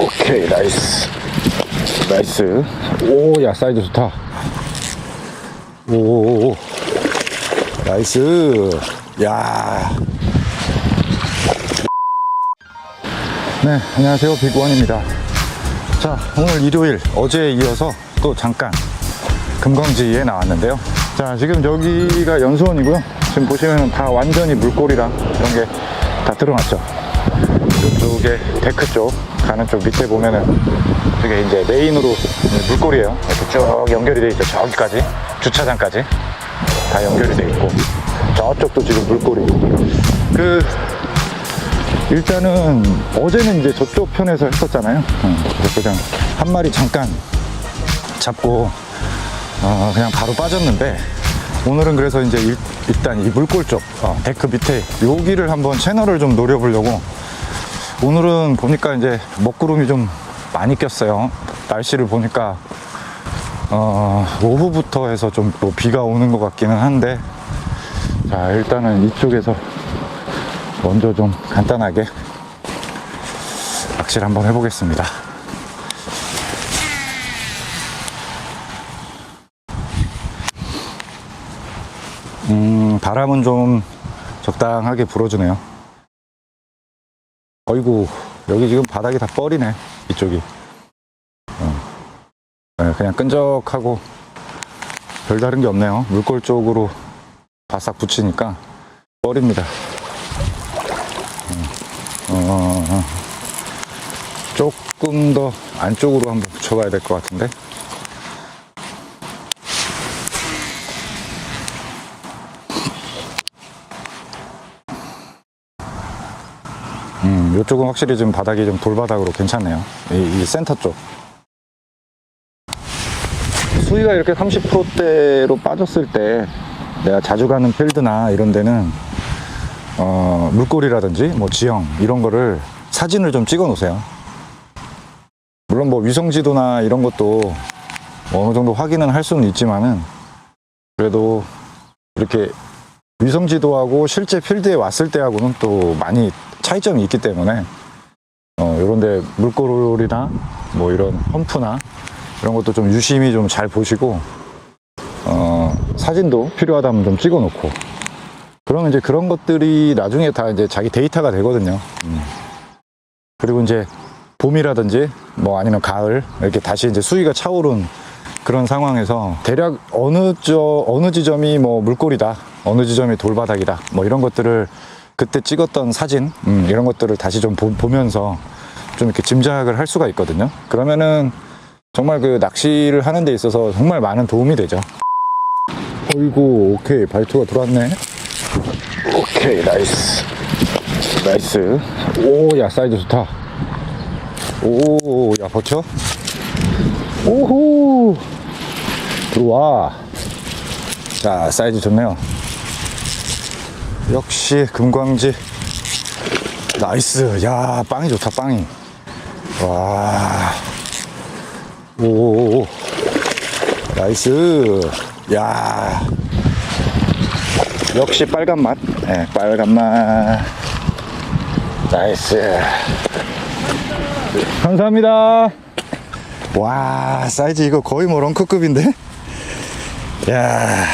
오케이 나이스 나이스 오 야 사이즈 좋다 오 나이스 야 네, 안녕하세요. 빅원입니다. 자, 오늘 일요일, 어제에 이어서 또 잠깐 금광지에 나왔는데요. 자, 지금 여기가 연수원이고요. 지금 보시면 다 완전히 물골이랑 이런 게 다 들어갔죠. 이쪽에 데크 쪽, 가는 쪽 밑에 보면은 되게 이제 메인으로 물골이에요. 이렇게 쭉 연결이 돼 있죠. 저기까지, 주차장까지 다 연결이 돼 있고. 저쪽도 지금 물골이. 그, 일단은 어제는 이제 저쪽 편에서 했었잖아요. 음, 그래서 그냥 한 마리 잠깐 잡고 어, 그냥 바로 빠졌는데 오늘은 그래서 이제 일, 단이 물골 쪽 어, 데크 밑에 여기를 한번 채널을 좀 노려보려고 오늘은 보니까 이제 먹구름이 좀 많이 꼈어요. 날씨를 보니까 어, 오후부터 해서 좀 또 비가 오는 것 같기는 한데 자 일단은 이쪽에서 먼저 좀 간단하게 낚시를 한번 해보겠습니다. 음, 바람은 좀 적당하게 불어주네요. 어이구, 여기 지금 바닥이 다 뻘이네, 이쪽이. 어. 네, 그냥 끈적하고 별다른 게 없네요. 물골 쪽으로 바싹 붙이니까 뻘입니다. 어, 어. 조금 더 안쪽으로 한번 붙여봐야 될 것 같은데. 이쪽은 확실히 좀 바닥이 좀 돌바닥으로 괜찮네요. 이, 이 센터 쪽. 수위가 이렇게 30%대로 빠졌을 때 내가 자주 가는 필드나 이런 데는 어, 물고리라든지 뭐 지형 이런 거를 사진을 좀 찍어 놓으세요. 물론 뭐 위성 지도나 이런 것도 어느 정도 확인은 할 수는 있지만은 그래도 이렇게 위성 지도하고 실제 필드에 왔을 때하고는 또 많이 차이점이 있기 때문에 어, 이런데 물고리나 뭐 이런 험프나 이런 것도 좀 유심히 좀 잘 보시고 어, 사진도 필요하다면 좀 찍어 놓고 그러면 이제 그런 것들이 나중에 다 이제 자기 데이터가 되거든요. 음. 그리고 이제 봄이라든지 뭐 아니면 가을 이렇게 다시 이제 수위가 차오른 그런 상황에서 대략 어느 저 어느 지점이 뭐 물골이다, 어느 지점이 돌바닥이다, 뭐 이런 것들을 그때 찍었던 사진 음, 이런 것들을 다시 좀 보, 보면서 좀 이렇게 짐작을 할 수가 있거든요. 그러면은 정말 그 낚시를 하는 데 있어서 정말 많은 도움이 되죠. 어이구, 오케이 발투가 들어왔네. 오케이 나이스 나이스 오 야 사이즈 좋다 오 야 버텨 오호. 들어와. 자 사이즈 좋네요. 역시 금광지. 나이스. 야 빵이 좋다 빵이. 와오 나이스. 야. 역시 빨간 맛. 네, 빨간 맛. 나이스. 감사합니다. 와, 사이즈 이거 거의 뭐 런크급인데? 야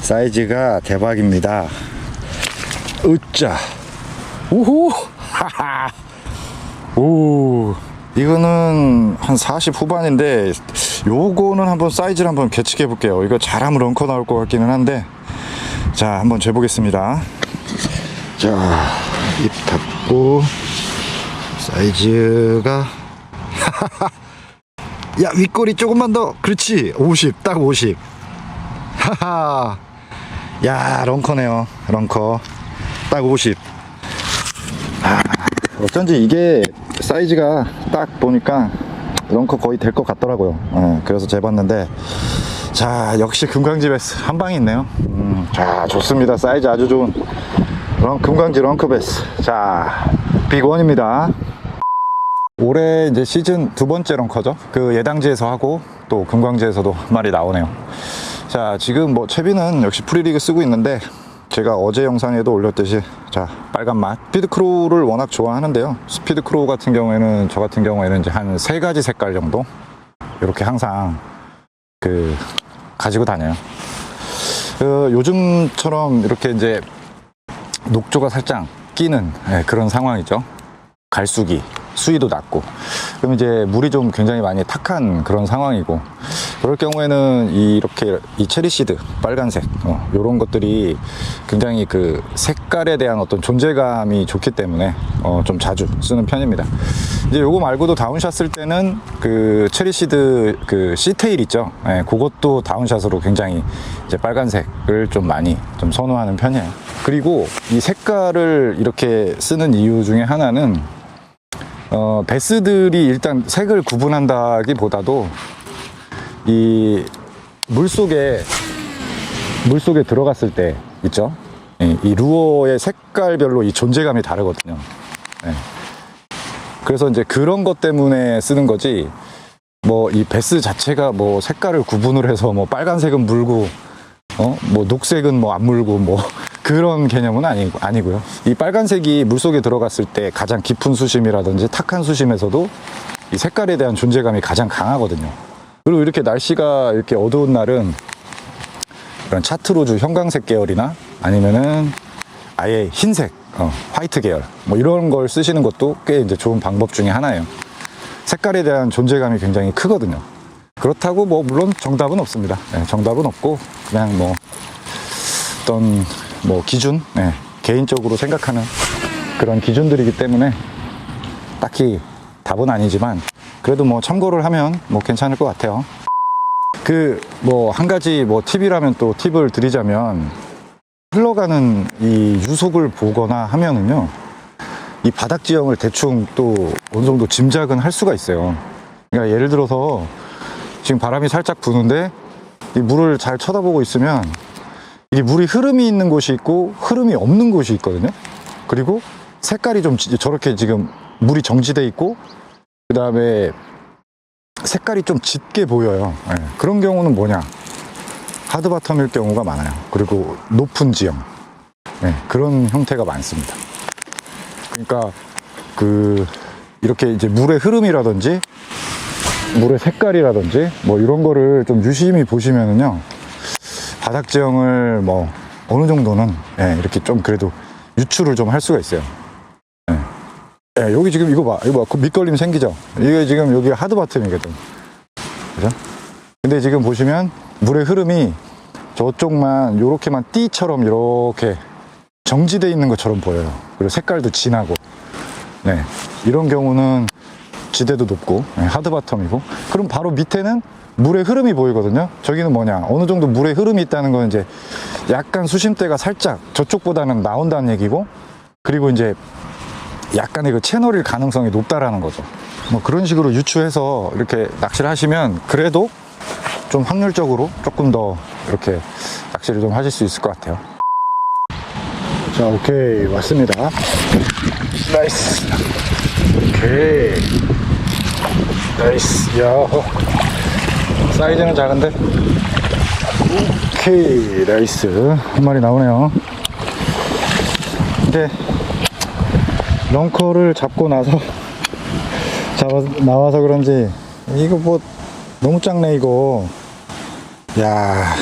사이즈가 대박입니다. 으짜. 우후! 하하! 오, 이거는 한 40 후반인데, 요거는 한번 사이즈를 한번 계측해 볼게요. 이거 잘하면 런커 나올 것 같기는 한데, 자, 한번 재보겠습니다. 자, 입 닫고, 사이즈가, 야, 윗꼬리 조금만 더. 그렇지. 50, 딱 50. 하하. 야, 런커네요. 런커. 딱 50. 아, 어쩐지 이게 사이즈가 딱 보니까 런커 거의 될 것 같더라고요. 예, 그래서 재봤는데, 자, 역시 금강지베스 한 방이 있네요. 음, 자, 좋습니다. 사이즈 아주 좋은 런, 금강지 런커베스. 자, 빅원입니다. 올해 이제 시즌 두 번째 런커죠. 그 예당지에서 하고 또 금광지에서도 한 마리 나오네요. 자, 지금 뭐 채비는 역시 프리리그 쓰고 있는데 제가 어제 영상에도 올렸듯이 자 빨간 맛. 스피드 크로우를 워낙 좋아하는데요. 스피드 크로우 같은 경우에는 저 같은 경우에는 이제 한 세 가지 색깔 정도? 이렇게 항상 그 가지고 다녀요. 그 요즘처럼 이렇게 이제 녹조가 살짝 끼는 예, 그런 상황이죠. 갈수기 수위도 낮고. 그럼 이제 물이 좀 굉장히 많이 탁한 그런 상황이고. 그럴 경우에는 이 이렇게 이 체리시드 빨간색 어, 이런 것들이 굉장히 그 색깔에 대한 어떤 존재감이 좋기 때문에 어, 좀 자주 쓰는 편입니다. 이제 요거 말고도 다운샷 쓸 때는 그 체리시드 그 C테일 있죠? 예, 그것도 다운샷으로 굉장히 이제 빨간색을 좀 많이 좀 선호하는 편이에요. 그리고 이 색깔을 이렇게 쓰는 이유 중에 하나는 어, 베스들이 일단 색을 구분한다기보다도 이 물속에 물속에 들어갔을 때 있죠. 이, 이 루어의 색깔별로 이 존재감이 다르거든요. 네. 그래서 이제 그런 것 때문에 쓰는 거지. 뭐 이 베스 자체가 뭐 색깔을 구분을 해서 뭐 빨간색은 물고 어 뭐 녹색은 뭐 안 물고 뭐 그런 개념은 아니고 아니고요. 이 빨간색이 물속에 들어갔을 때 가장 깊은 수심이라든지 탁한 수심에서도 이 색깔에 대한 존재감이 가장 강하거든요. 그리고 이렇게 날씨가 이렇게 어두운 날은 그런 차트로즈 형광색 계열이나 아니면은 아예 흰색, 어, 화이트 계열 뭐 이런 걸 쓰시는 것도 꽤 이제 좋은 방법 중에 하나예요. 색깔에 대한 존재감이 굉장히 크거든요. 그렇다고 뭐 물론 정답은 없습니다. 네, 정답은 없고 그냥 뭐 어떤 뭐 기준, 네, 개인적으로 생각하는 그런 기준들이기 때문에 딱히 답은 아니지만 그래도 뭐 참고를 하면 뭐 괜찮을 것 같아요. 그 뭐 한 가지 뭐 팁이라면 또 팁을 드리자면 흘러가는 이 유속을 보거나 하면은요 이 바닥 지형을 대충 또 어느 정도 짐작은 할 수가 있어요. 그러니까 예를 들어서 지금 바람이 살짝 부는데 이 물을 잘 쳐다보고 있으면 이 물이 흐름이 있는 곳이 있고 흐름이 없는 곳이 있거든요. 그리고 색깔이 좀 지- 저렇게 지금 물이 정지돼 있고 그 다음에 색깔이 좀 짙게 보여요. 예, 그런 경우는 뭐냐? 하드바텀일 경우가 많아요. 그리고 높은 지형. 예, 그런 형태가 많습니다. 그러니까 그 이렇게 이제 물의 흐름이라든지 물의 색깔이라든지 뭐 이런 거를 좀 유심히 보시면은요 바닥 지형을 뭐 어느 정도는 예, 이렇게 좀 그래도 유추를 좀할 수가 있어요. 예. 예, 여기 지금 이거 봐. 이거 봐. 그 밑걸림 생기죠? 이게 지금 여기 하드 바텀이거든. 그죠? 근데 지금 보시면 물의 흐름이 저쪽만 요렇게만 띠처럼 이렇게 정지돼 있는 것처럼 보여요. 그리고 색깔도 진하고. 네. 이런 경우는 지대도 높고, 네, 하드 바텀이고. 그럼 바로 밑에는 물의 흐름이 보이거든요. 저기는 뭐냐. 어느 정도 물의 흐름이 있다는 건 이제 약간 수심대가 살짝 저쪽보다는 나온다는 얘기고, 그리고 이제 약간의 그 채널일 가능성이 높다라는 거죠. 뭐 그런 식으로 유추해서 이렇게 낚시를 하시면 그래도 좀 확률적으로 조금 더 이렇게 낚시를 좀 하실 수 있을 것 같아요. 자, 오케이. 왔습니다. 나이스. 오케이. 나이스. 야 사이즈는 작은데. 오케이. 나이스. 한 마리 나오네요. 근데 런커를 잡고 나서 잡아 나와서 그런지 이거 뭐 너무 작네 이거 야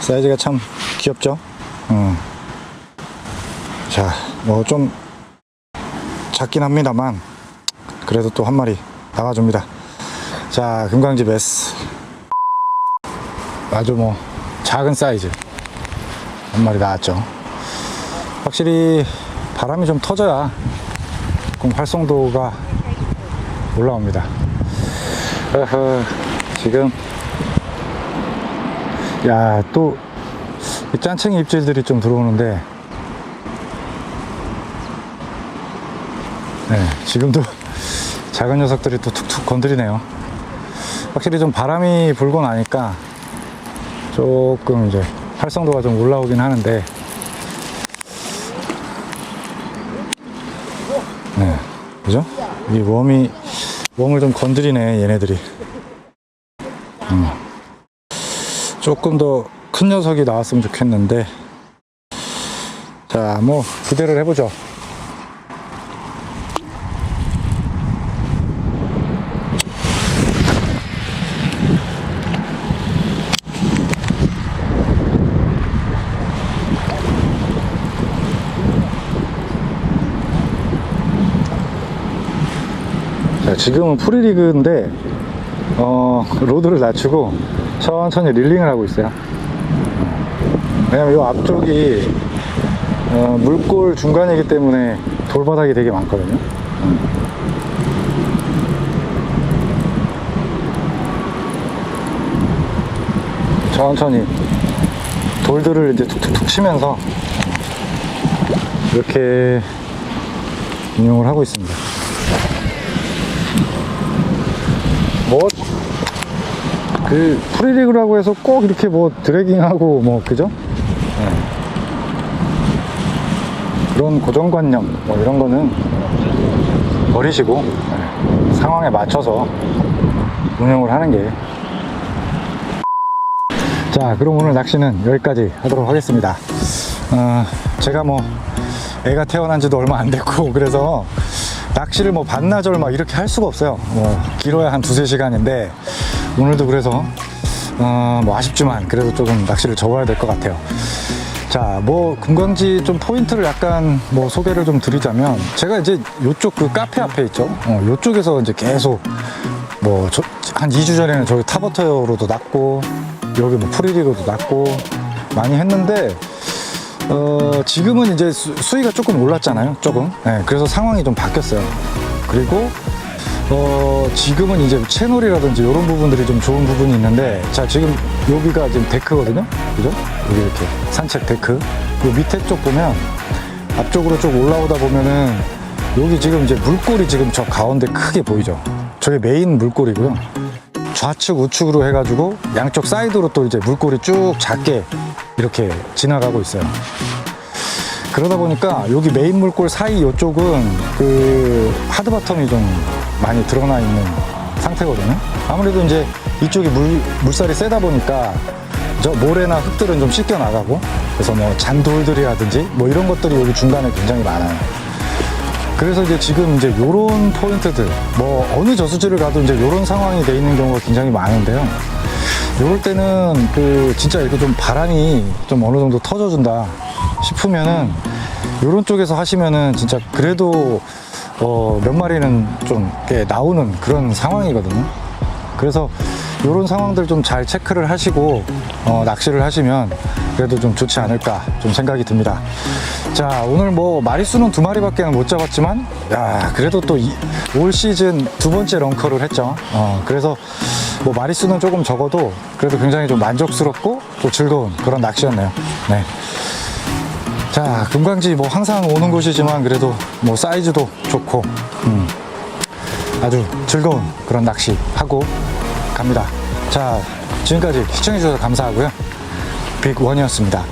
사이즈가 참 귀엽죠 어. 자뭐 좀 작긴 합니다만 그래도 또 한 마리 나와줍니다 자 금강지 베스. 아주 뭐 작은 사이즈. 한 마리 나왔죠. 확실히 바람이 좀 터져야 조금 활성도가 올라옵니다. 지금. 야 또 짠챙이 입질들이 좀 들어오는데. 네 지금도 작은 녀석들이 또 툭툭 건드리네요. 확실히 좀 바람이 불고 나니까 조금 이제 활성도가 좀 올라오긴 하는데 네, 그죠? 이 웜이 웜을 좀 건드리네 얘네들이. 음. 조금 더 큰 녀석이 나왔으면 좋겠는데 자, 뭐 기대를 해보죠. 지금은 프리리그인데 어, 로드를 낮추고 천천히 릴링을 하고 있어요. 왜냐면 이 앞쪽이 어, 물골 중간이기 때문에 돌바닥이 되게 많거든요. 천천히 돌들을 이제 툭툭툭 치면서 이렇게 운용을 하고 있습니다. 뭐, 그, 프리리그라고 해서 꼭 이렇게 뭐 드래깅하고 뭐, 그죠? 네. 그런 고정관념, 뭐 이런 거는 버리시고, 네. 상황에 맞춰서 운영을 하는 게. 자, 그럼 오늘 낚시는 여기까지 하도록 하겠습니다. 어, 제가 뭐, 애가 태어난 지도 얼마 안 됐고, 그래서 낚시를 뭐 반나절 막 이렇게 할 수가 없어요. 뭐 길어야 한 두세 시간인데 오늘도 그래서 어, 뭐 아쉽지만 그래도 조금 낚시를 접어야 될 것 같아요. 자, 뭐 금광지 좀 포인트를 약간 뭐 소개를 좀 드리자면 제가 이제 요쪽 그 카페 앞에 있죠. 어, 요쪽에서 이제 계속 뭐 한 2주 전에는 저기 타버터로도 낚고 여기 뭐 프리리그도 낚고 많이 했는데 어, 지금은 이제 수, 수위가 조금 올랐잖아요. 조금. 네, 그래서 상황이 좀 바뀌었어요. 그리고, 어, 지금은 이제 채널이라든지 이런 부분들이 좀 좋은 부분이 있는데, 자, 지금 여기가 지금 데크거든요. 그죠? 여기 이렇게 산책 데크. 요 밑에 쪽 보면, 앞쪽으로 쭉 올라오다 보면은, 여기 지금 이제 물골이 지금 저 가운데 크게 보이죠? 저게 메인 물골이고요. 좌측 우측으로 해가지고 양쪽 사이드로 또 이제 물골이 쭉 작게 이렇게 지나가고 있어요. 그러다 보니까 여기 메인 물골 사이 이쪽은 그 하드바텀이 좀 많이 드러나 있는 상태거든요. 아무래도 이제 이쪽이 물, 물살이 세다 보니까 저 모래나 흙들은 좀 씻겨 나가고 그래서 뭐 잔돌들이라든지 뭐 이런 것들이 여기 중간에 굉장히 많아요. 그래서 이제 지금 이제 요런 포인트들 뭐 어느 저수지를 가도 이제 요런 상황이 돼 있는 경우가 굉장히 많은데요. 요럴 때는 그 진짜 이렇게 좀 바람이 좀 어느 정도 터져준다 싶으면은 요런 쪽에서 하시면은 진짜 그래도 어 몇 마리는 좀 이렇게 나오는 그런 상황이거든요. 그래서 요런 상황들 좀 잘 체크를 하시고 어, 낚시를 하시면 그래도 좀 좋지 않을까 좀 생각이 듭니다. 자 오늘 뭐 마리수는 두 마리밖에 못 잡았지만 야 그래도 또 올 시즌 두 번째 런커를 했죠. 어, 그래서 뭐 마리수는 조금 적어도 그래도 굉장히 좀 만족스럽고 또 즐거운 그런 낚시였네요. 네. 자 금강지 뭐 항상 오는 곳이지만 그래도 뭐 사이즈도 좋고 음, 아주 즐거운 그런 낚시 하고 갑니다. 자 지금까지 시청해주셔서 감사하고요. 빅원이었습니다.